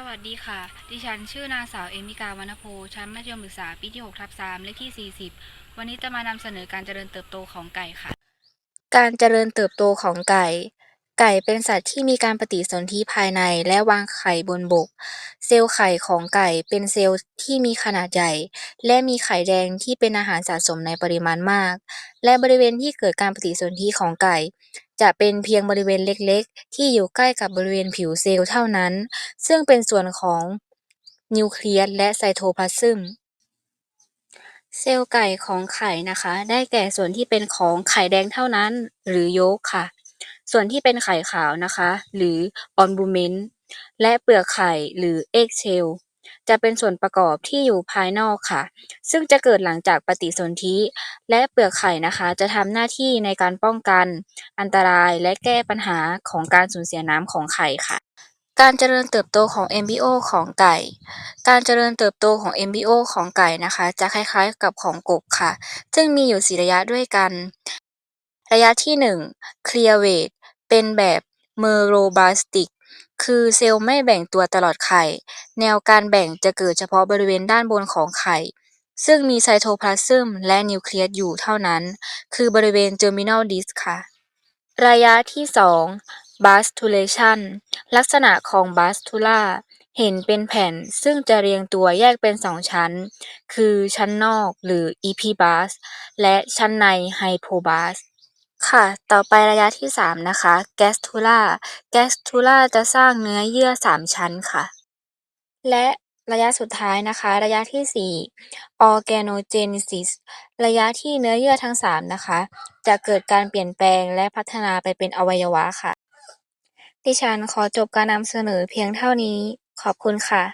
สวัสดีค่ะ ดิฉันชื่อนางสาวเอมิกาวรรณโพชั้นมัธยมศึกษาปีที่6ทับ3เลขที่ 40 วันนี้จะมานำเสนอการเจริญเติบโตของไก่ค่ะ การเจริญเติบโตของไก่ ไก่เป็นสัตว์ที่มีการปฏิสนธิภายในและวางไข่บนบก เซลล์ไข่ของไก่เป็นเซลล์ที่มีขนาดใหญ่ และมีไข่แดงที่เป็นอาหารสะสมในปริมาณมาก และบริเวณที่เกิดการปฏิสนธิของไก่ จะเป็นเพียงบริเวณเล็กๆ ที่อยู่ใกล้กับบริเวณผิวเซลล์เท่านั้น ซึ่งเป็นส่วนของนิวเคลียสและไซโทพลาซึมเซลล์ไก่ของไข่นะคะ ได้แก่ส่วนที่เป็นของไข่แดงเท่านั้น หรือโยกค่ะ ส่วนที่เป็นไข่ขาวนะคะ หรือออนบูเมนต์และเปลือกไข่หรือเอ็กเชล จะเป็นส่วนประกอบที่อยู่ภายนอกค่ะ ซึ่งจะเกิดหลังจากปฏิสนธิ และเปลือกไข่นะคะ จะทำหน้าที่ในการป้องกัน อันตรายและแก้ปัญหาของการสูญเสียน้ำของไข่ค่ะการเจริญเติบโตของ MBO ของไก่ การเจริญเติบโตของ MBO ของไก่นะคะ จะคล้ายๆกับของกบค่ะ ซึ่งมีอยู่4ระยะด้วยกัน ระยะที่1 Cleavage เป็นแบบ Meroblastic คือเซลล์ไม่แบ่งตัวตลอดไข่ แนวการแบ่งจะเกิดเฉพาะบริเวณด้านบนของไข่ ซึ่งมีไซโทพลาซึมและนิวเคลียสอยู่เท่านั้น คือบริเวณ Germinal disc ค่ะ ระยะที่ 2 Bastulation ลักษณะของ Bastula เห็นเป็นแผ่นซึ่งจะเรียงตัวแยกเป็น2ชั้น คือชั้นนอกหรือ Epibast และชั้นใน Hypobast ค่ะ ต่อไประยะที่ 3 นะคะ Gastrula Gastrula จะสร้างเนื้อเยื่อ 3 ชั้นค่ะ และระยะสุดท้ายนะคะ ระยะที่ 4 Organogenesis ระยะที่เนื้อเยื่อทั้ง 3 นะคะ จะเกิดการเปลี่ยนแปลงและพัฒนาไปเป็นอวัยวะค่ะ ดิฉันขอจบการนำเสนอเพียงเท่านี้ ขอบคุณค่ะ